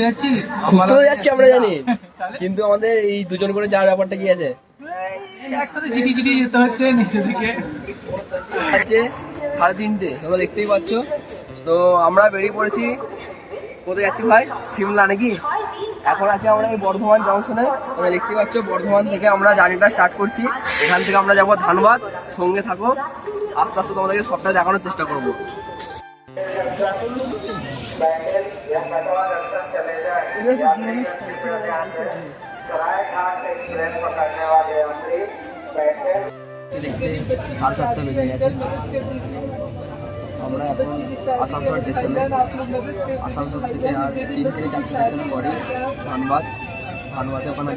ঘুরতে যাচ্ছি। ঘুরতে তো যাচ্ছি আমরা জানি। কিন্তু আমাদের এই দুজন করে যাওয়ার ব্যাপারটা কি আছে? একসাথে চিটি চিটি যেতে হচ্ছে নিচে দিকে। হচ্ছে সাড়ে তিনটে তোমরা দেখতেই পাচ্ছ। তো আমরা বেরিয়ে পড়েছি। কোথায় যাচ্ছি ভাই? সিমলা নাকি? এখন আছে আমরা এই বর্ধমান জংশনে তোমরা দেখতেই পাচ্ছ বর্ধমান থেকে আমরা জার্নিটা স্টার্ট করছি। এখান থেকে আমরা যাব ধানবাদ। সঙ্গে থাকো। আস্তে আস্তে তোমাদেরকে সবটা দেখানোর চেষ্টা করব। দেখতে সাড়ে সাতটা বেজে গেছে আমরা এখন আসানসোল স্টেশনে আসানসোল থেকে আর তিন থেকে চারটে স্টেশন পরে ধানবাদ ধানবাদে ওখানে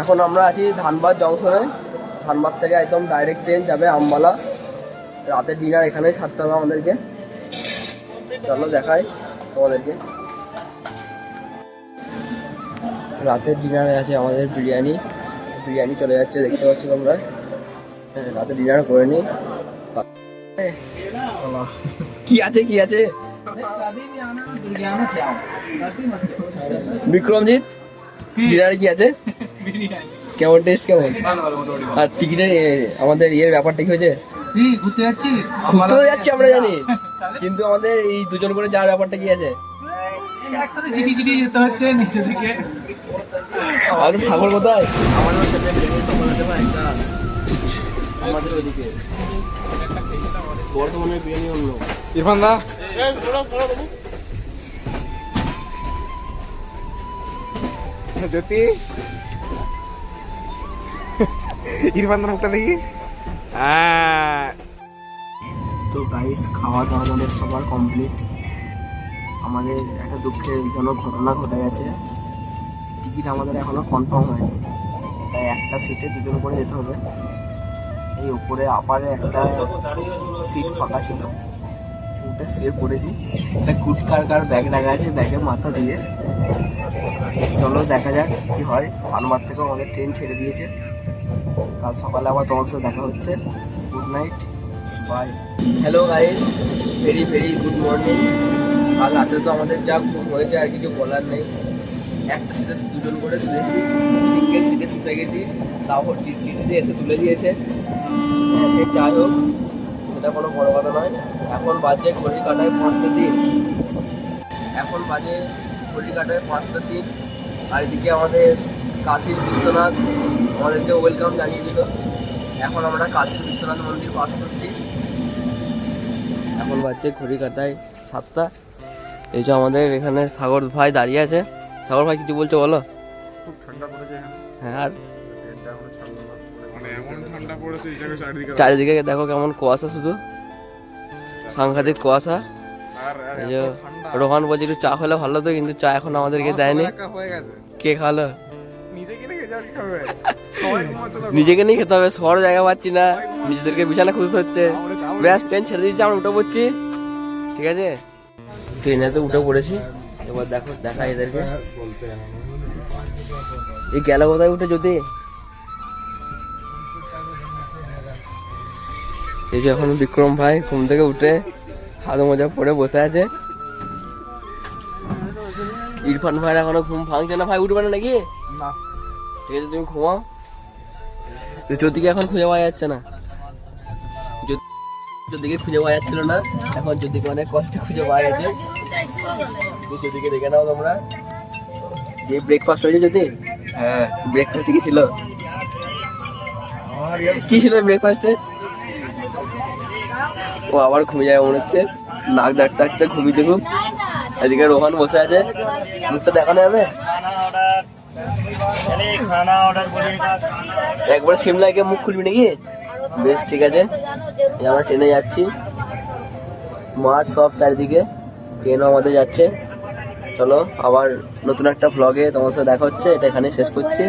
এখন আমরা আছি ধানবাদ জংশনে। ধানবাদ থেকে একদম ডাইরেক্ট ট্রেন যাবে আমবালা। রাতের ডিনার এখানেই ছাড়তে হবে আমাদেরকে। চলো দেখাই তোমাদেরকে। রাতের ডিনারে আছে আমাদের বিরিয়ানি। বিরিয়ানি চলে যাচ্ছে দেখতে পাচ্ছ তোমরা। হ্যাঁ, রাতে ডিনার করে নি। কি আছে কি আছে? বিক্রমজিৎ ডিনারে কি আছে? কেমন টেস্ট কেমন? আর টিকিটের আমাদের ইয়ের ব্যাপারটা কি হয়েছে? ঘুরতে যাচ্ছি। ঘুরতে তো যাচ্ছি আমরা জানি। কিন্তু আমাদের এই দুজন করে যাওয়ার ব্যাপারটা কি আছে? একসাথে যেতে হচ্ছে নিচে দিকে। আর সাগর কোথায়? আমাদের সাথে একটা আমাদের ওইদিকে। বর্ধমানের বিরিয়ানি অন্য। ইরফান দা? জ্যোতি? ইরফান দার মুখটা দেখি। হ্যাঁ। তো গাইস খাওয়া দাওয়া আমাদের সবার কমপ্লিট আমাদের একটা দুঃখের জন্য ঘটনা ঘটে গেছে। টিকিট আমাদের এখনও কনফার্ম হয়নি। তাই একটা সিটে দুজন করে যেতে হবে। এই উপরে আপারে একটা সিট ফাঁকা ছিল। উঠে শুয়ে পড়েছি একটা গুটকার কার ব্যাগ রাখা আছে ব্যাগে মাথা দিয়ে। চলো দেখা যাক কি হয়। ধানবাদ থেকেও আমাদের ট্রেন ছেড়ে দিয়েছে। কাল সকালে আবার তোমার সাথে দেখা হচ্ছে। Good night bye hello guys very very good morning কাল রাতে তো আমাদের যা ঘুম হয়েছে, আর কিছু বলার নেই। একটা সিটে দুজন করে শুয়েছি। সিঙ্গেল সিটে শুতে গেছি। তারপর টিটিতে এসে তুলে দিয়েছে। হ্যাঁ সে যাই হোক, সেটা কোনো বড় কথা নয়। এখন বাজে ঘড়ি কাটায় পাঁচটা দিন এখন বাজে ঘড়ি কাটায় পাঁচটা দিন আর এদিকে আমাদের কাশীর বিশ্বনাথ আমাদেরকে ওয়েলকাম জানিয়েছিল এখন আমরা কাশীর বিশ্বনাথ মন্দির পাস করছি। এখন বাজছে ঘড়ি কাটায় সাতটা। এই যে আমাদের এখানে সাগর ভাই দাঁড়িয়ে আছে। সাগর ভাই কিছু বলছো বলো? খুব ঠান্ডা পড়েছে হ্যাঁ আর? মানে এমন ঠান্ডা পড়েছে এই জায়গায় চারিদিকে। চারিদিকে দেখো কেমন কুয়াশা শুধু। সাংঘাতিক কুয়াশা। আর আর এই এত যে রোহান বলছে একটু চা খেলে ভালো তো কিন্তু চা এখন আমাদেরকে দেয়নি। হয়ে কে খালো? নিজেকে নিয়ে খেতে হবে শহর জায়গা পাচ্ছি না নিজেদেরকে বিছানা খুঁজতে হচ্ছে। ব্যাস ট্রেন ছেড়ে দিয়েছি আমরা উঠে পড়ছি। ঠিক আছে? ট্রেনে তো উঠে পড়েছি। এবার দেখো দেখা এদেরকে। এই গেল কোথায় উঠে যদি? এই যে এখন বিক্রম ভাই ঘুম থেকে উঠে হাত মোজা পরে বসে আছে। ইরফান ভাইয়ের এখনও ঘুম ভাঙছে না? ভাই উঠবে না নাকি? না। ঠিক আছে তুমি ঘুমাও। জ্যোতিকে এখন খুঁজে পাওয়া যাচ্ছে না। জ্যোতি- জ্যোতিকে খুঁজে পাওয়া যাচ্ছিল না। এখন জ্যোতিকে অনেক কষ্টে খুঁজে পাওয়া গেছে। তো জ্যোতিকে দেখে নাও তোমরা। যে ব্রেকফাস্ট হয়েছে জ্যোতি? হ্যাঁ। ব্রেকফাস্ট কি ছিল? কি ছিল ব্রেকফাস্টে ও আবার ঘুমিয়ে যায় মনে হচ্ছে। নাক ডাকতে ডাকতে ঘুমিয়েছে খুব। এদিকে রোহান বসে আছে। মুখটা দেখানো যাবে? একবার সিমলা গিয়ে মুখ খুলবি নাকি? বেশ ঠিক আছে। আমরা ট্রেনে যাচ্ছি। মাঠ সব চারিদিকে। ট্রেনও আমাদের যাচ্ছে। চলো আবার নতুন একটা ফ্লগে তোমার সাথে দেখা হচ্ছে। এটা এখানে শেষ করছি।